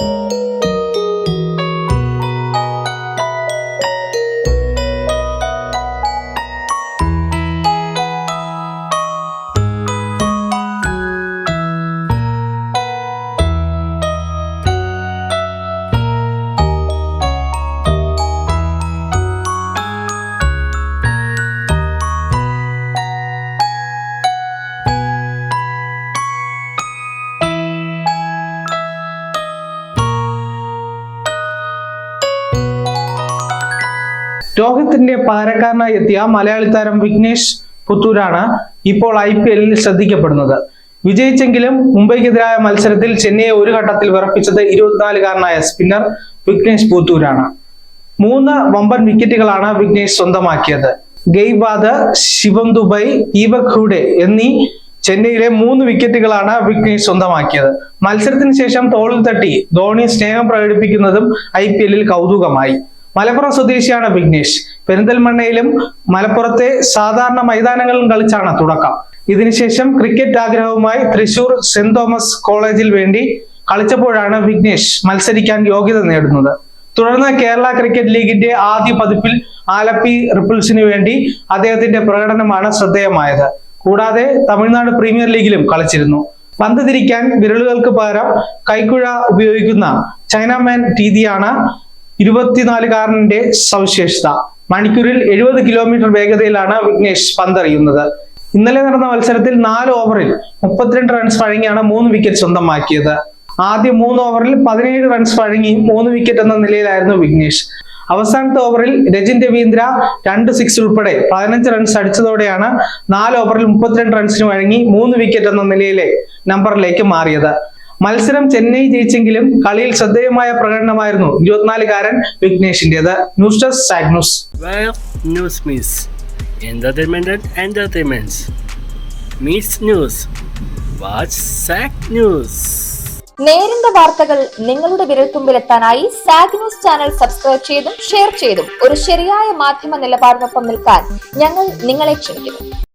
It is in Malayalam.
you രോഹിത്തിന്റെ പകരക്കാരനായി എത്തിയ മലയാളി താരം വിഘ്നേഷ് പുത്തൂരാണ് ഇപ്പോൾ ഐ പി എല്ലിൽ ശ്രദ്ധിക്കപ്പെടുന്നത്. വിജയിച്ചെങ്കിലും മുംബൈക്കെതിരായ മത്സരത്തിൽ ചെന്നൈയെ ഒരു ഘട്ടത്തിൽ വിറപ്പിച്ചത് ഇരുപത്തിനാലുകാരനായ സ്പിന്നർ വിഘ്നേഷ് പുത്തൂരാണ്. മൂന്ന് വമ്പൻ വിക്കറ്റുകളാണ് വിഘ്നേഷ് സ്വന്തമാക്കിയത്. ഗെയ്ബാദ് ശിവം ദുബൈ ദീപക് ഹൂഡെ എന്നീ ചെന്നൈയിലെ മൂന്ന് വിക്കറ്റുകളാണ് വിഘ്നേഷ് സ്വന്തമാക്കിയത്. മത്സരത്തിന് ശേഷം തോളിൽ തട്ടി ധോണി സ്നേഹം പ്രകടിപ്പിക്കുന്നതും ഐ പി എല്ലിൽ കൗതുകമായി. മലപ്പുറം സ്വദേശിയാണ് വിഘ്നേഷ്. പെരിന്തൽമണ്ണയിലും മലപ്പുറത്തെ സാധാരണ മൈതാനങ്ങളിലും കളിച്ചാണ് തുടക്കം. ഇതിനുശേഷം ക്രിക്കറ്റ് ആഗ്രഹവുമായി തൃശൂർ സെന്റ് തോമസ് കോളേജിൽ വേണ്ടി കളിച്ചപ്പോഴാണ് വിഘ്നേഷ് മത്സരിക്കാൻ യോഗ്യത നേടുന്നത്. തുടർന്ന് കേരള ക്രിക്കറ്റ് ലീഗിന്റെ ആദ്യ പതിപ്പിൽ ആലപ്പി റിപ്പിൾസിനു വേണ്ടി അദ്ദേഹത്തിന്റെ പ്രകടനമാണ് ശ്രദ്ധേയമായത്. കൂടാതെ തമിഴ്നാട് പ്രീമിയർ ലീഗിലും കളിച്ചിരുന്നു. പന്ത് തിരിക്കാൻ വിരലുകൾക്ക് പകരം കൈക്കുഴ ഉപയോഗിക്കുന്ന ചൈനാമാൻ രീതിയാണ് ഇരുപത്തിനാലുകാരന്റെ സവിശേഷത. മണിക്കൂറിൽ എഴുപത് കിലോമീറ്റർ വേഗതയിലാണ് വിഘ്നേഷ് പന്തറിയുന്നത്. ഇന്നലെ നടന്ന മത്സരത്തിൽ നാല് ഓവറിൽ മുപ്പത്തിരണ്ട് റൺസ് വഴങ്ങിയാണ് മൂന്ന് വിക്കറ്റ് സ്വന്തമാക്കിയത്. ആദ്യ മൂന്ന് ഓവറിൽ പതിനേഴ് റൺസ് വഴങ്ങി മൂന്ന് വിക്കറ്റ് എന്ന നിലയിലായിരുന്നു വിഘ്നേഷ്. അവസാനത്തെ ഓവറിൽ രജിൻ രവീന്ദ്ര രണ്ട് സിക്സ് ഉൾപ്പെടെ പതിനഞ്ച് റൺസ് അടിച്ചതോടെയാണ് നാല് ഓവറിൽ മുപ്പത്തിരണ്ട് റൺസിന് വഴങ്ങി മൂന്ന് വിക്കറ്റ് എന്ന നിലയിലെ നമ്പറിലേക്ക് മാറിയത്. മത്സരം ചെന്നൈ ജയിച്ചെങ്കിലും കളിയിൽ ശ്രദ്ധേയമായ പ്രകടനമായിരുന്നു ഇരുപത്തിനാലുകാരൻ വിഘ്നേഷിന്റേത് news desk SAC news. Entertainment entertainments. SAC News. നേരിന്റെ വാർത്തകൾ നിങ്ങളുടെ വിരൽത്തുമ്പിലെത്താനായി സാഗ് ന്യൂസ് ചാനൽ സബ്സ്ക്രൈബ് ചെയ്തും ഷെയർ ചെയ്തും ഒരു ശരിയായ മാധ്യമ നിലപാടിനൊപ്പം നിൽക്കാൻ ഞങ്ങൾ നിങ്ങളെ ക്ഷണിക്കുന്നു.